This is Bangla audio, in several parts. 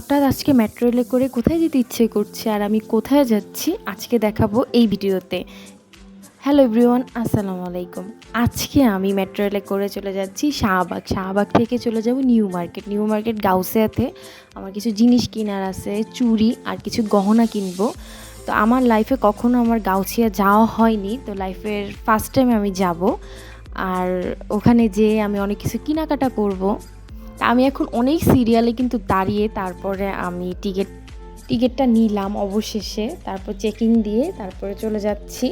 হঠাৎ আজকে মেট্রো রেলে করে কোথায় যেতে ইচ্ছে করছে আর আমি কোথায় যাচ্ছি, আজকে দেখাবো এই ভিডিওতে। হ্যালো এভরিওয়ান আসসালামু আলাইকুম। আজকে আমি মেট্রো রেলে করে চলে যাচ্ছি শাহবাগ। শাহবাগ থেকে চলে যাব নিউ মার্কেট। নিউ মার্কেট গাউসিয়াতে আমার কিছু জিনিস কেনার আছে, চুড়ি আর কিছু গহনা কিনবো। তো আমার লাইফে কখনো আমার গাউছিয়া যাওয়া হয়নি, তো লাইফের ফার্স্ট টাইম আমি যাব। আর ওখানে যেয়ে আমি অনেক কিছু কেনাকাটা করব। আমি এখন অনেক সিরিয়ালে কিন্তু দাঁড়িয়ে তারপরে আমি টিকিট টিকিটটা নিলাম অবশেষে। তারপর চেকিং দিয়ে তারপরে চলে যাচ্ছি।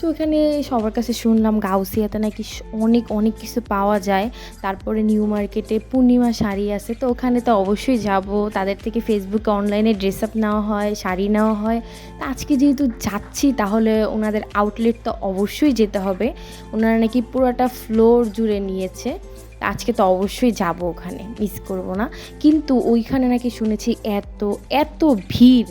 তো ওখানে সবার কাছে শুনলাম গাউসিয়াতে নাকি অনেক অনেক কিছু পাওয়া যায়। তারপরে নিউ মার্কেটে পূর্ণিমা শাড়ি আছে। তো ওখানে তো অবশ্যই যাব। তাদের থেকে ফেসবুকে অনলাইনে ড্রেস আপ নেওয়া হয়, শাড়ি নেওয়া হয়। তা আজকে যেহেতু যাচ্ছি, তাহলে ওনাদের আউটলেট তো অবশ্যই যেতে হবে। ওনারা নাকি পুরোটা ফ্লোর জুড়ে নিয়েছে। আজকে তো অবশ্যই যাব ওখানে মিস করব না। কিন্তু ওইখানে নাকি শুনেছি এত এত ভিড়।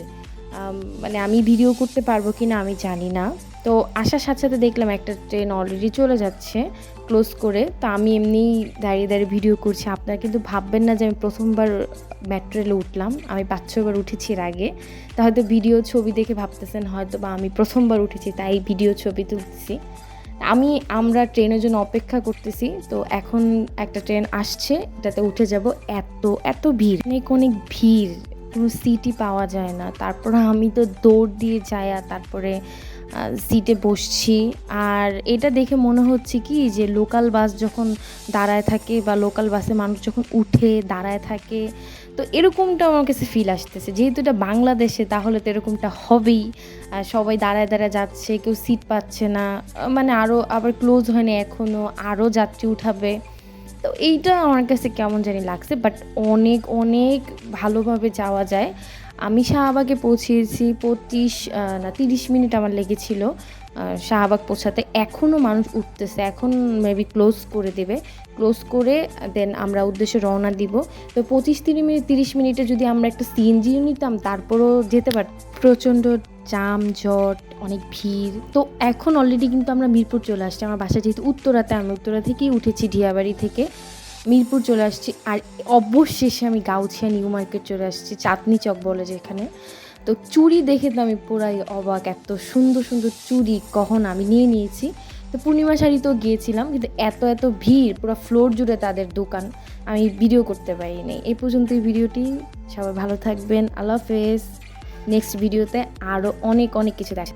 মানে আমি ভিডিও করতে পারব কি না আমি জানি না। তো আসার সাথে সাথে দেখলাম একটা ট্রেন অলরেডি চলে যাচ্ছে ক্লোজ করে। তো আমি এমনি দাঁড়িয়ে দাঁড়িয়ে ভিডিও করছি। আপনারা কিন্তু ভাববেন না যে আমি প্রথমবার মেট্রো রেলে উঠলাম। আমি পাঁচ ছবার উঠেছি এর আগে। তা হয়তো ভিডিও ছবি দেখে ভাবতেছেন হয়তো বা আমি প্রথমবার উঠেছি, তাই ভিডিও ছবি তুলতেছি। আমি, আমরা ট্রেনের জন্য অপেক্ষা করতেছি, তো এখন একটা ট্রেন আসছে, এটাতে উঠে যাব এত এত ভিড়। অনেক অনেক ভিড়, কোনো সিটই পাওয়া যায় না। তারপরে আমি তো দৌড় দিয়ে যাই আর তারপরে সিটে বসছি। আর এটা দেখে মনে হচ্ছে কি যে লোকাল বাস যখন দাঁড়ায় থাকে বা লোকাল বাসে মানুষ যখন উঠে, দাঁড়ায় থাকে, তো এরকমটা আমার কাছে ফিল আসতেছে। যেহেতু এটা বাংলাদেশে, তাহলে তো এরকমটা হবেই। সবাই দাঁড়ায় দাঁড়ায় যাচ্ছে, কেউ সিট পাচ্ছে না। মানে আরও আবার ক্লোজ হয়নি এখনও আরও যাত্রী উঠাবে। তো এইটা আমার কাছে কেমন জানি লাগছে বাট অনেক অনেক ভালোভাবে যাওয়া যায়। আমি শাহবাগে পৌঁছিয়েছি, পঁচিশ না তিরিশ মিনিট আমার লেগেছিল। শাহবাগ পৌঁছাতে এখনও মানুষ উঠতেছে, এখন মেবি ক্লোজ করে দেবে। ক্লোজ করে দেন আমরা উদ্দেশ্যে রওনা দিব। তো পঁচিশ তিরিশ মিনিট, তিরিশ মিনিটে যদি আমরা একটা সিএনজিও নিতাম, তারপরও যেতে পার প্রচণ্ড জাম জট অনেক ভিড়। তো এখন অলরেডি কিন্তু আমরা মিরপুর চলে আসছি। আমার বাসা যেহেতু উত্তরাতে, আমি উত্তরা থেকেই উঠেছি ডিয়াবাড়ি থেকে। মিরপুর চলে আসছি, আর অবশেষে আমি গাউছিয়া নিউ মার্কেট চলে আসছি, চাঁদনি চক বলে যেখানে। তো চুড়ি দেখে তো আমি পুরাই অবাক, এত সুন্দর সুন্দর চুড়ি কখন আমি নিয়ে নিয়েছি। তো পূর্ণিমা শাড়ি তো গিয়েছিলাম, কিন্তু এত এত ভিড়, পুরো ফ্লোর জুড়ে তাদের দোকান, আমি ভিডিও করতে পারিনি। এই পর্যন্ত এই ভিডিওটি, সবাই ভালো থাকবেন, আল্লাহ হাফেজ। নেক্সট ভিডিওতে আরও অনেক অনেক কিছু দেখ